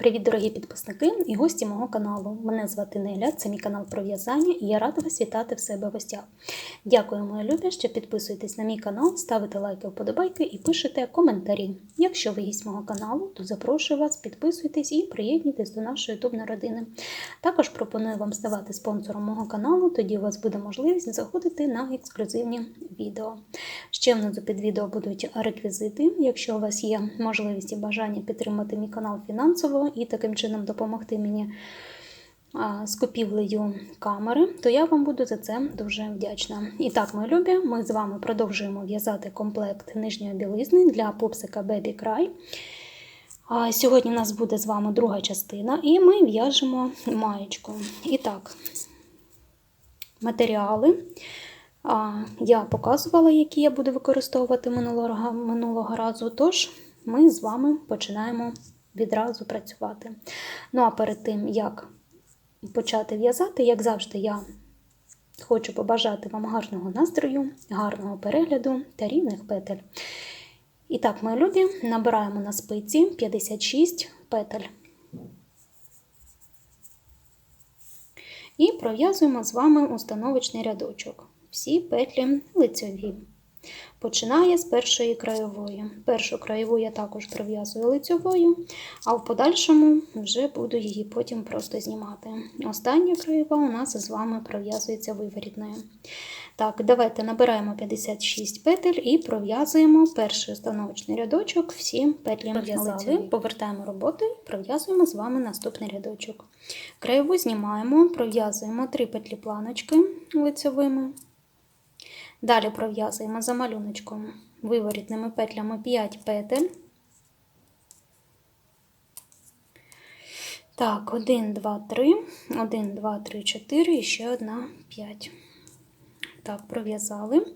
Привіт, дорогі підписники і гості мого каналу. Мене звати Неля, це мій канал про в'язання, і я рада вас вітати в себе в гостях. Дякую, мої любі, що підписуєтесь на мій канал, ставите лайки, вподобайки і пишете коментарі. Якщо ви гість мого каналу, то запрошую вас, підписуйтесь і приєднуйтесь до нашої ютубної родини. Також пропоную вам ставати спонсором мого каналу, тоді у вас буде можливість заходити на ексклюзивні відео. Ще внизу під відео будуть реквізити. Якщо у вас є можливість і бажання підтримати мій канал фінансово і таким чином допомогти мені з купівлею камери, то я вам буду за це дуже вдячна. І так, мої любі, ми з вами продовжуємо в'язати комплект нижньої білизни для пупсика Baby Cry. Сьогодні у нас буде з вами друга частина, і ми в'яжемо маєчку. І так, матеріали. Я показувала, які я буду використовувати минулого, разу, тож ми з вами починаємо відразу працювати. Ну а перед тим, як почати в'язати, як завжди, я хочу побажати вам гарного настрою, гарного перегляду та рівних петель. І так, мої любі, набираємо на спиці 56 петель. І пров'язуємо з вами установочний рядочок. Всі петлі лицьові. Починає з першої краєвої. Першу краєву я також пров'язую лицьовою, а в подальшому вже буду її потім просто знімати. Остання краєва у нас з вами пров'язується виворітною. Так, давайте набираємо 56 петель і пров'язуємо перший установочний рядочок, всі петлі лицьові. Повертаємо роботу і пров'язуємо з вами наступний рядочок. Краєву знімаємо, пров'язуємо 3 петлі планочки лицьовими. Далі пров'язуємо за малюночком виворітними петлями 5 петель. Так, 1, 2, 3, 1, 2, 3, 4 і ще одна 5. Так, пров'язали.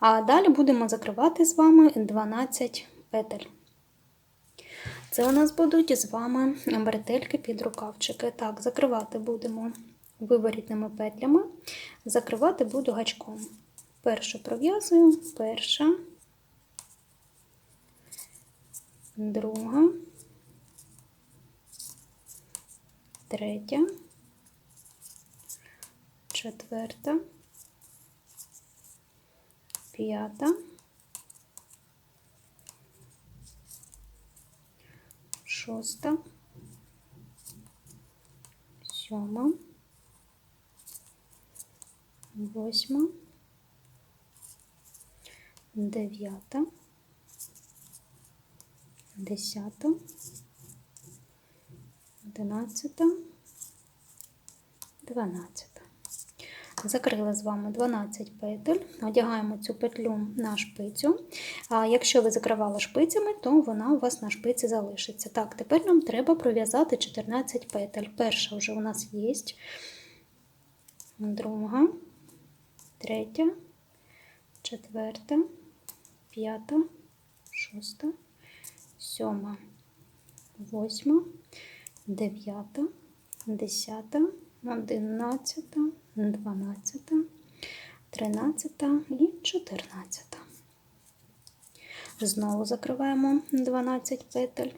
А далі будемо закривати з вами 12 петель. Це у нас будуть з вами бретельки під рукавчики. Так, закривати будемо виворітними петлями, закривати буду гачком. Першу пров'язую, перша, друга, третя, четверта, п'ята, шоста, сьома, восьма дев'ята, десята, одинадцята, дванадцята. Закрили з вами 12 петель, одягаємо цю петлю на шпицю. А якщо ви закривали шпицями, то вона у вас на шпиці залишиться. Так, тепер нам треба пров'язати 14 петель. Перша вже у нас є, друга, третя, четверта п'ята, шоста, сьома, восьма, дев'ята, десята, одинадцята, дванадцята, тринадцята і чотирнадцята. Знову закриваємо 12 петель.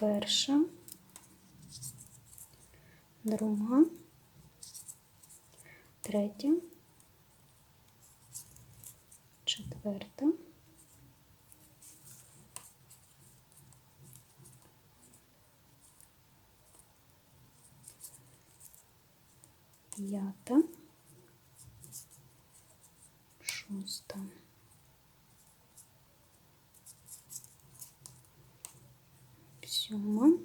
Перша друга, третя, четверта, п'ята, шоста. Сьома,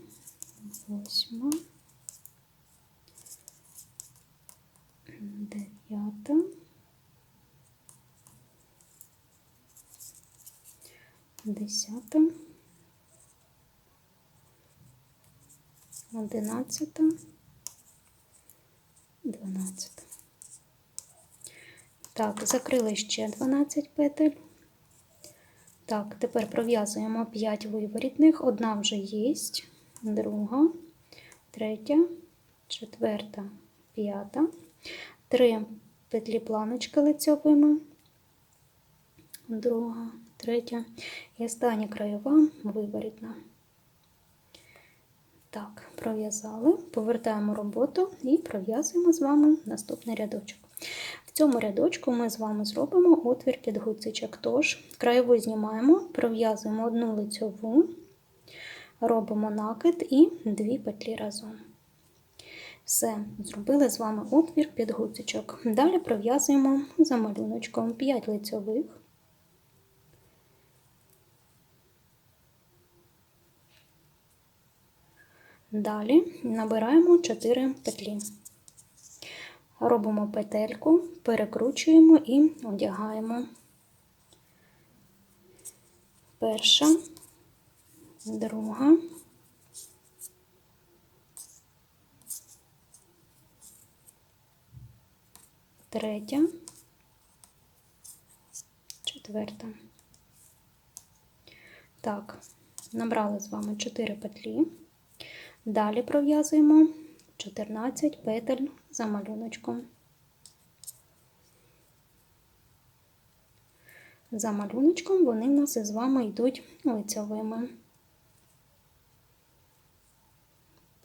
восьма. Дев'ята, десята, одинадцята, дванадцята. Так, закрили ще 12 петель. Так, тепер пров'язуємо 5 виворітних, одна вже є, друга, третя, четверта, п'ята. Три петлі планочки лицьовими, друга, третя і остання краєва виворітна. Так, пров'язали, повертаємо роботу і пров'язуємо з вами наступний рядочок. В цьому рядочку ми з вами зробимо отвір під гудзичок. Тож, краєву знімаємо, пров'язуємо одну лицьову, робимо накид і дві петлі разом. Все, зробили з вами отвір під гудзичок. Далі пров'язуємо за малюночком 5 лицьових. Далі набираємо 4 петлі. Робимо петельку, перекручуємо і одягаємо. Перша, друга, третя, четверта. Так, набрали з вами 4 петлі. Далі пров'язуємо 14 петель за малюночком. За малюночком вони в нас із вами йдуть лицьовими.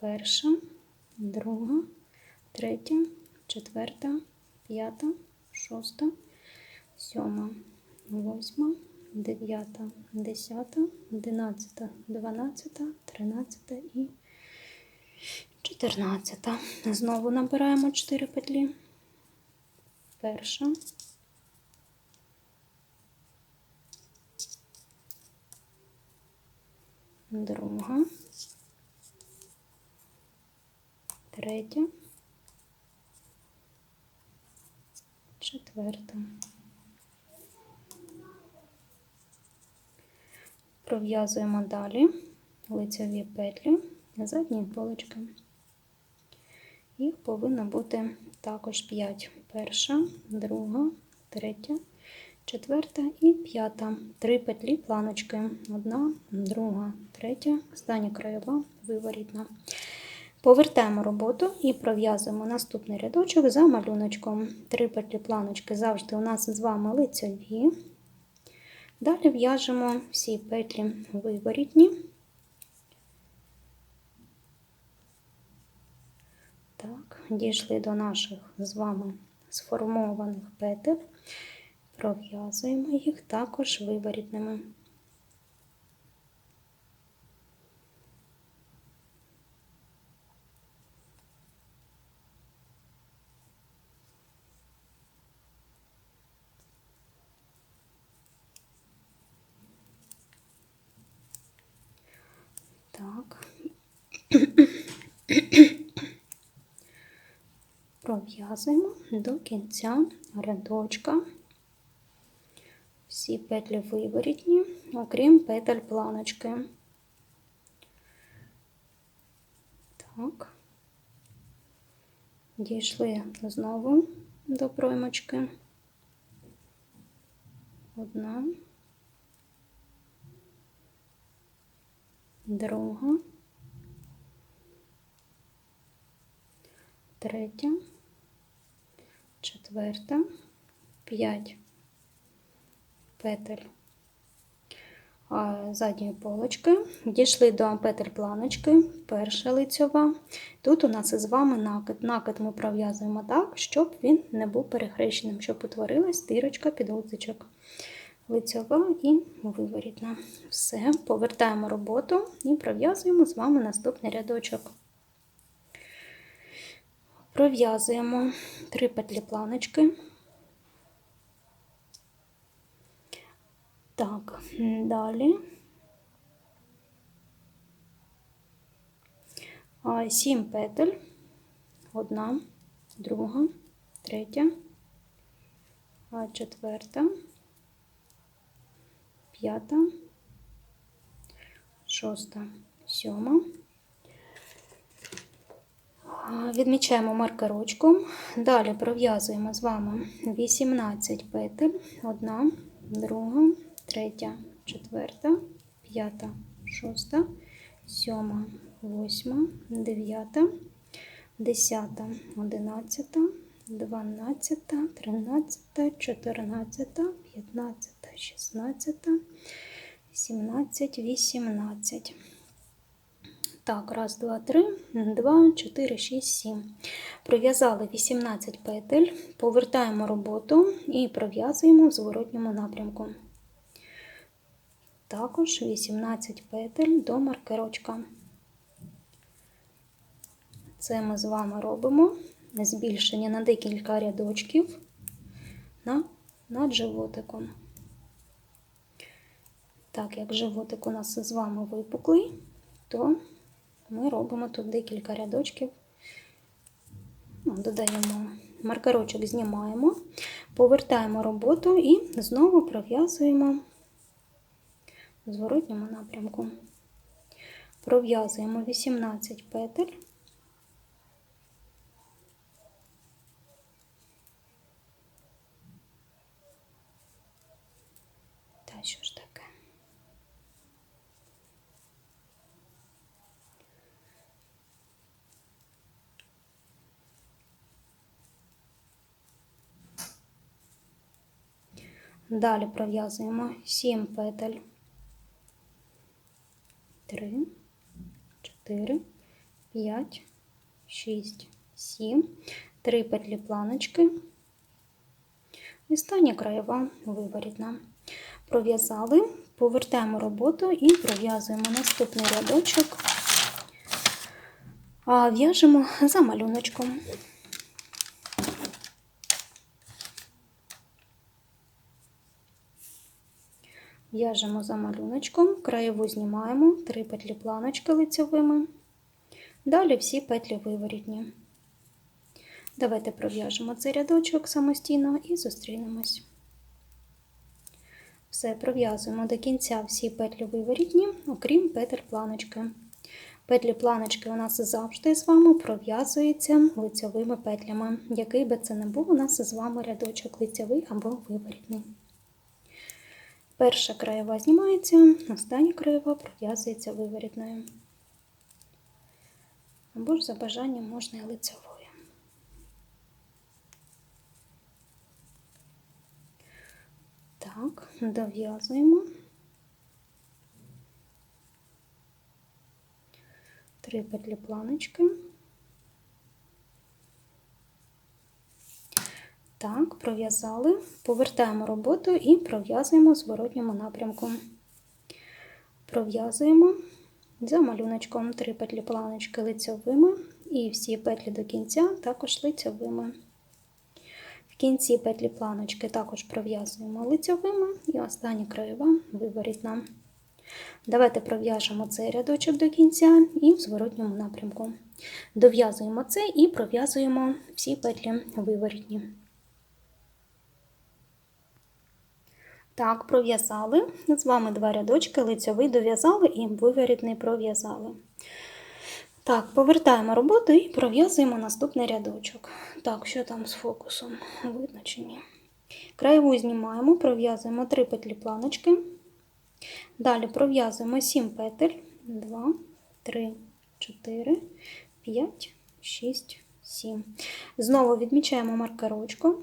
Перша, друга, третя, четверта, п'ята, шоста, сьома, восьма, дев'ята, десята, одинадцята, дванадцята, тринадцята і 14. Знову набираємо 4 петлі. Перша. Друга. Третя. Четверта. Пров'язуємо далі лицеві петлі задньої полочки. Їх повинно бути також 5. Перша, друга, третя, четверта і п'ята. Три петлі планочки. Одна, друга, третя, остання краєва, виворітна. Повертаємо роботу і пров'язуємо наступний рядочок за малюночком. Три петлі планочки завжди у нас з вами лицеві. Далі в'яжемо всі петлі виворітні. Так, дійшли до наших з вами сформованих петель, пров'язуємо їх також виворітними. Так. Пров'язуємо до кінця рядочка. Всі петлі виворітні, окрім петель планочки. Так, дійшли знову до проймочки. Одна, друга, третя, четверта, п'ять петель задньої полочки. Дійшли до петель планочки, перша лицьова. Тут у нас із вами накид. Накид ми пров'язуємо так, щоб він не був перехрещеним, щоб утворилась дирочка під гудзичок. Лицьова і виворітна. Все, повертаємо роботу і пров'язуємо з вами наступний рядочок. Пров'язуємо три петлі планочки. Так, далі. Сім петель. Одна, друга, третя, четверта, п'ята, шоста, сьома. Відмічаємо маркерочком. Далі пров'язуємо з вами 18 петель, одна, друга, третя, четверта, п'ята, шоста, сьома, восьма, дев'ята, десята, одинадцята, 12, 13, 14, 15, 16, 17, 18. Так, раз, два, три, два, чотири, шість, сім. Пров'язали 18 петель, повертаємо роботу і пров'язуємо в зворотньому напрямку. Також 18 петель до маркерочка. Це ми з вами робимо збільшення на декілька рядочків на, над животиком. Так як животик у нас з вами випуклий, то ми робимо тут декілька рядочків, ну, додаємо маркерочок, знімаємо, повертаємо роботу і знову пров'язуємо в зворотньому напрямку. Пров'язуємо 18 петель. Та що ж таке? Далі пров'язуємо 7 петель. 3, 4, 5, 6, 7, 3 петлі планочки. Остання краєва виворітна. Пров'язали, повертаємо роботу і пров'язуємо наступний рядочок, в'яжемо за малюночком. В'яжемо за малюночком, краєву знімаємо, 3 петлі планочки лицьовими, далі всі петлі виворітні. Давайте пров'яжемо цей рядочок самостійно і зустрінемось. Все, пров'язуємо до кінця всі петлі виворітні, окрім петель планочки. Петлі планочки у нас завжди з вами пров'язуються лицьовими петлями. Який би це не був, у нас з вами рядочок лицьовий або виворітний. Перша краєва знімається, остання краєва пров'язується виворітною. Або ж за бажанням можна і лицьовою. Так, дов'язуємо. Три петлі планочки. Так, пров'язали, повертаємо роботу і пров'язуємо в зворотньому напрямку. Пров'язуємо за малюночком три петлі планочки лицьовими і всі петлі до кінця також лицьовими. В кінці петлі планочки також пров'язуємо лицьовими і остання краєва виворітна. Давайте пров'яжемо цей рядочок до кінця і в зворотньому напрямку. Дов'язуємо це і пров'язуємо всі петлі виворітні. Так, пров'язали. З вами два рядочки, лицьовий дов'язали і виворітний пров'язали. Так, повертаємо роботу і пров'язуємо наступний рядочок. Так, що там з фокусом? Видно чи ні? Краєву знімаємо, пров'язуємо 3 петлі планочки. Далі пров'язуємо 7 петель, 2, 3, 4, 5, 6, 7. Знову відмічаємо маркерочку.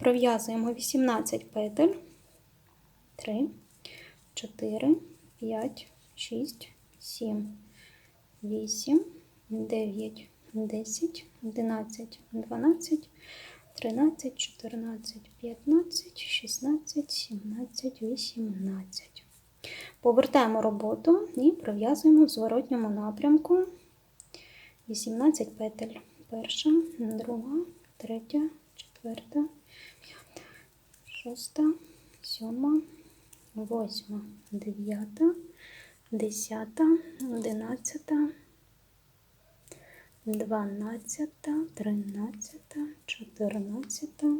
Пров'язуємо 18 петель, 3, 4, 5, 6, 7, 8, 9, 10, 11, 12, 13, 14, 15, 16, 17, 18. Повертаємо роботу і пров'язуємо в зворотньому напрямку 18 петель. Перша, друга, третя, четверта, шоста, сьома, восьма, дев'ята, десята, одинадцята, дванадцята, тринадцята, чотирнадцята,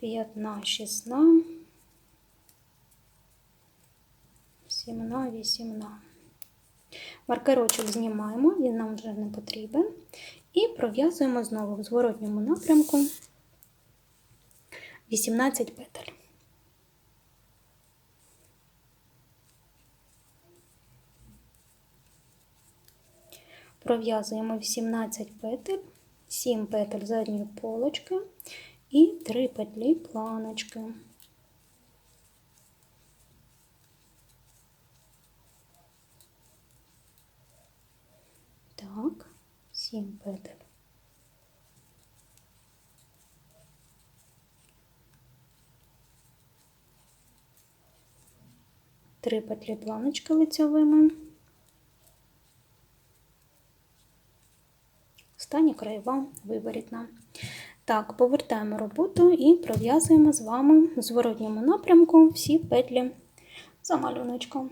п'ятна, шістна, сімна, вісімна. Маркерочок знімаємо, він нам вже не потрібен. І пров'язуємо знову в зворотньому напрямку 18 петель. пров'язуємо 18 петель, 7 петель задньої полочки і 3 петлі планочки. Так, 7 петель. Три петлі планочки лицьовими. Остання краєва виворітна. Так, повертаємо роботу і пров'язуємо з вами в зворотньому напрямку всі петлі за малюночком.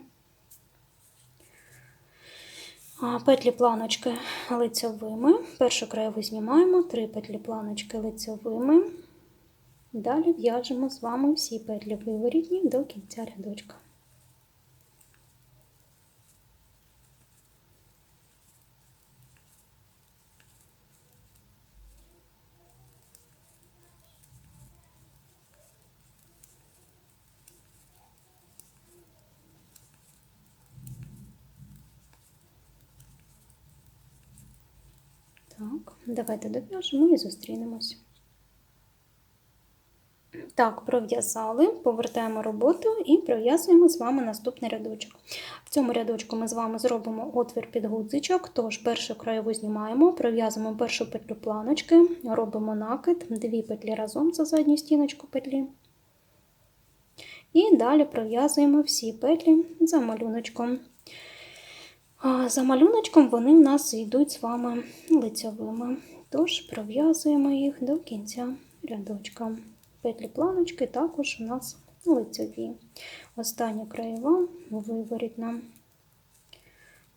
Петлі планочки лицьовими. Першу краєву знімаємо, три петлі планочки лицьовими. Далі в'яжемо з вами всі петлі виворітні до кінця рядочка. Так, давайте дов'яжемо і зустрінемось. Так, пров'язали, повертаємо роботу і пров'язуємо з вами наступний рядочок. В цьому рядочку ми з вами зробимо отвір під гудзичок, тож першу краєву знімаємо, пров'язуємо першу петлю планочки, робимо накид, дві петлі разом за задню стіночку петлі. І далі пров'язуємо всі петлі за малюночком. За малюночком вони в нас йдуть з вами лицьовими, тож пров'язуємо їх до кінця рядочка. Петлі планочки також у нас лицьові. Остання краєва виворітна.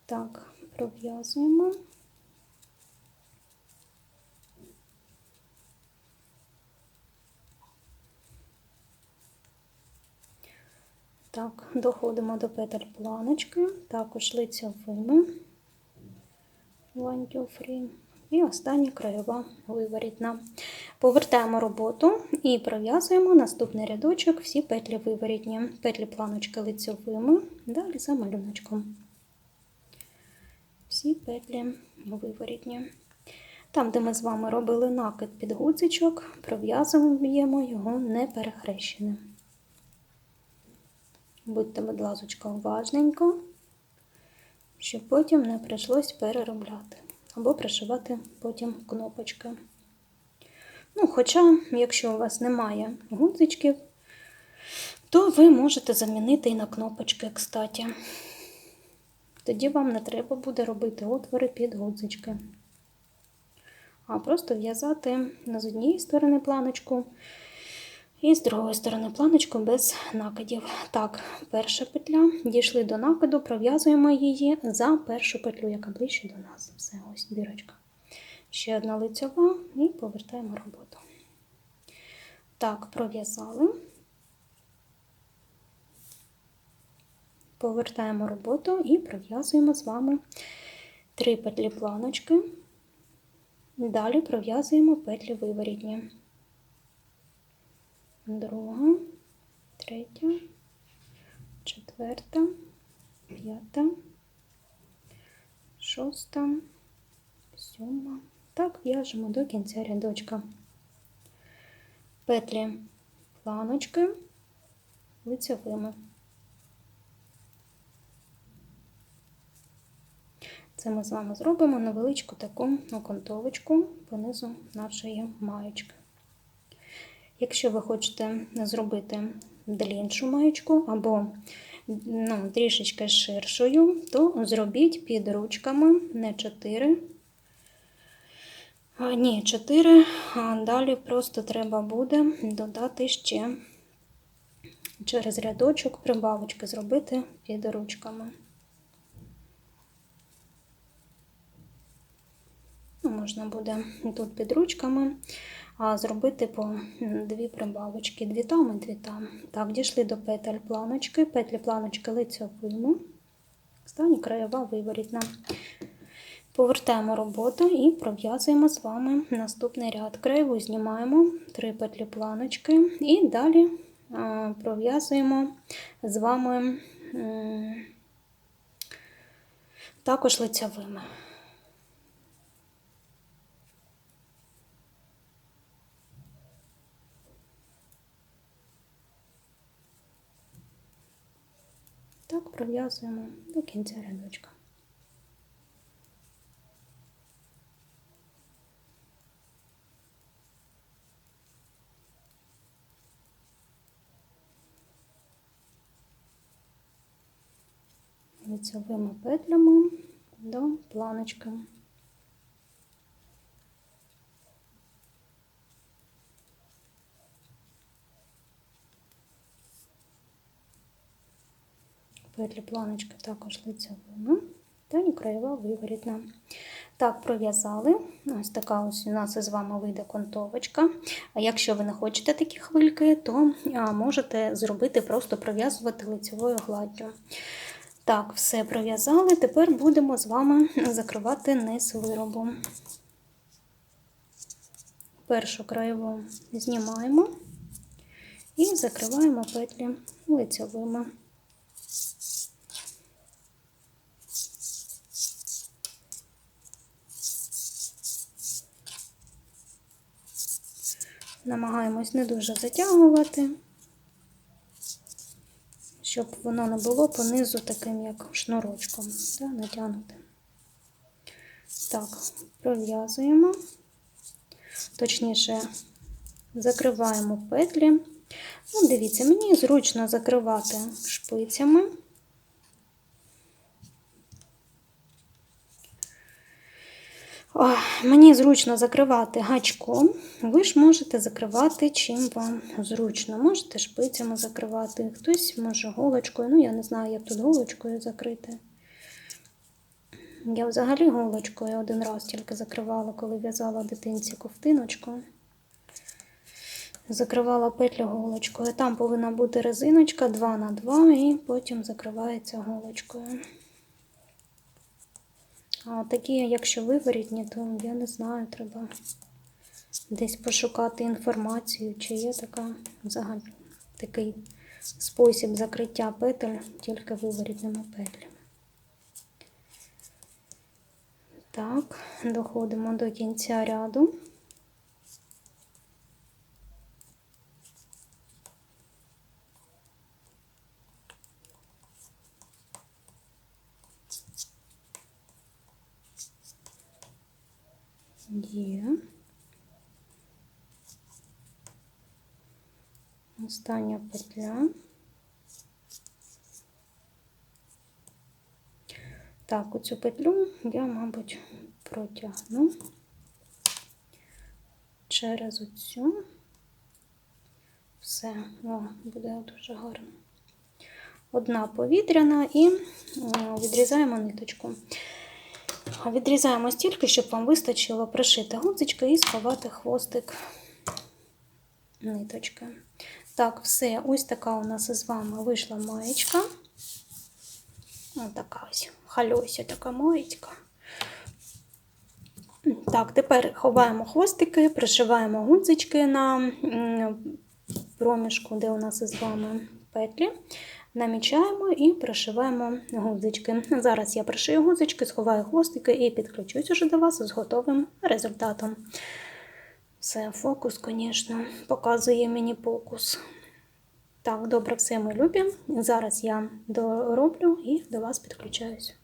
Так, пров'язуємо. Так, доходимо до петель планочки, також лицьовими one, two. І остання краєва виворітна. Повертаємо роботу і пров'язуємо наступний рядочок, всі петлі виворітні, петлі планочки лицьовими, далі за малюночком. Всі петлі виворітні. Там, де ми з вами робили накид під гудзичок, пров'язуємо його не перехрещеним. Будьте, будь ласка, уважненько, щоб потім не прийшлось переробляти або пришивати потім кнопочки. Ну, Хоча, якщо у вас немає гудзичків, то ви можете замінити і на кнопочки, кстати. Тоді вам не треба буде робити отвори під гудзички. А просто в'язати з однієї сторони планочку і з другої сторони планочку без накидів. Так, перша петля, дійшли до накиду, пров'язуємо її за першу петлю, яка ближче до нас. Все, ось бірочка. Ще одна лицьова і повертаємо роботу. Так, пров'язали. Повертаємо роботу і пров'язуємо з вами три петлі планочки. Далі пров'язуємо петлі виворітні друга, третя, четверта, п'ята, шоста, сьома. Так в'яжемо до кінця рядочка. Петлі планочки лицевими. Це ми з вами зробимо невеличку таку окантовочку понизу нашої маєчки. Якщо ви хочете зробити дліншу маєчку або ну, трішечки ширшою, то зробіть під ручками не 4. А, ні, 4, а далі просто треба буде додати ще через рядочок прибавочки зробити під ручками. Ну, можна буде тут під ручками зробити по дві прибавочки, дві там і дві там. Так, дійшли до петель планочки, петлі планочки лицьовими, останні краєва виворітна. Повертаємо роботу і пров'язуємо з вами наступний ряд. Краєву знімаємо три петлі планочки і далі пров'язуємо з вами також лицьовими. Пров'язуємо до кінця рядочка. Лицевими петлями до планочки. Петлі планочки також лицевими та і краєва виворітна. Так, пров'язали. Ось така ось у нас із вами вийде контовочка. А якщо ви не хочете такі хвильки, то можете зробити, просто пров'язувати лицевою гладдю. Так, все пров'язали. Тепер будемо з вами закривати низ виробу. Першу краєву знімаємо і закриваємо петлі лицевими. Намагаємось не дуже затягувати, щоб воно не було понизу таким, як шнурочком, да, натягнути. Так, пров'язуємо, точніше, закриваємо петлі. Ну, дивіться, мені зручно закривати шпицями. Мені зручно закривати гачком, ви ж можете закривати чим вам зручно. Можете шпицями закривати, хтось може голочкою. Ну, я не знаю, як тут голочкою закрити. Я взагалі голочкою один раз тільки закривала, коли в'язала дитинці ковтиночку. Закривала петлю голочкою. Там повинна бути резиночка 2 на 2 і потім закривається голочкою. А такі, якщо виворітні, то я не знаю, треба десь пошукати інформацію, чи є така взагалі такий спосіб закриття петель тільки виворітними петлями. Так, доходимо до кінця ряду. Є. Остання петля. Так, оцю петлю я, мабуть, протягну через оцю. Все, о, буде дуже гарно. Одна повітряна і відрізаємо ниточку. Відрізаємо стільки, щоб вам вистачило пришити гудзички і сховати хвостик ниточки. Так, все, ось така у нас із вами вийшла маєчка. Ось така ось хальося така маєчка. Так, тепер ховаємо хвостики, пришиваємо гудзички на проміжку, де у нас із вами петлі намічаємо і пришиваємо гудзички. Зараз я пришию гудзички, сховаю хвостики і підключусь уже до вас з готовим результатом. Все, фокус, звісно, показує мені покус. Так, добре, все ми любі. Зараз я дороблю і до вас підключаюсь.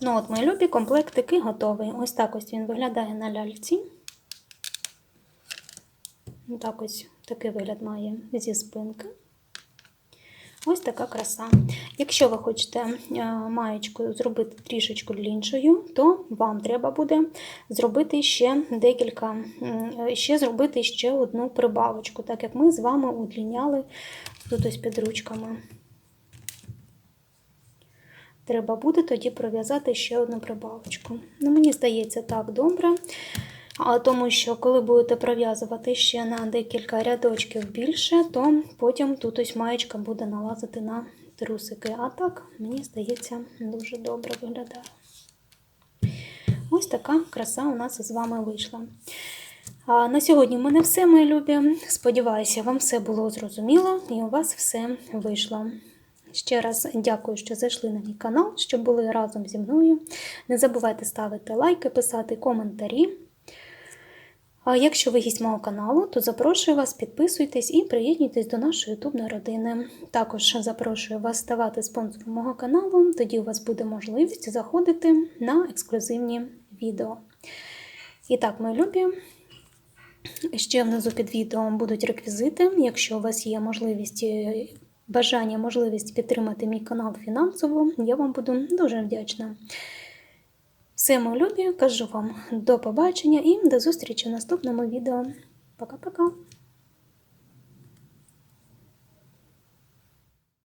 Ну от, мої любі, комплектики готовий. Ось так ось він виглядає на ляльці. Так ось такий вигляд має зі спинки. Ось така краса. Якщо ви хочете е, маєчку зробити трішечку дліншою, то вам треба буде зробити ще декілька, ще зробити ще одну прибавочку, так як ми з вами удліняли тут ось під ручками. Треба буде тоді пров'язати ще одну прибавочку. Ну, Мені здається, так добре. Тому що, коли будете пров'язувати ще на декілька рядочків більше, то потім тут ось маєчка буде налазити на трусики. А так, мені здається, дуже добре виглядає. Ось така краса у нас з вами вийшла. А На сьогодні в мене все, мої любі. Сподіваюся, вам все було зрозуміло і у вас все вийшло. Ще раз дякую, що зайшли на мій канал, що були разом зі мною. Не забувайте ставити лайки, писати коментарі. А якщо ви гість мого каналу, то запрошую вас, підписуйтесь і приєднуйтесь до нашої ютубної родини. Також запрошую вас ставати спонсором мого каналу, тоді у вас буде можливість заходити на ексклюзивні відео. І так, мої любі, ще внизу під відео будуть реквізити. Якщо у вас є можливість, е, бажання, можливість підтримати мій канал фінансово, я вам буду дуже вдячна. Все, мої любі, кажу вам до побачення і до зустрічі в наступному відео. Пока-пока!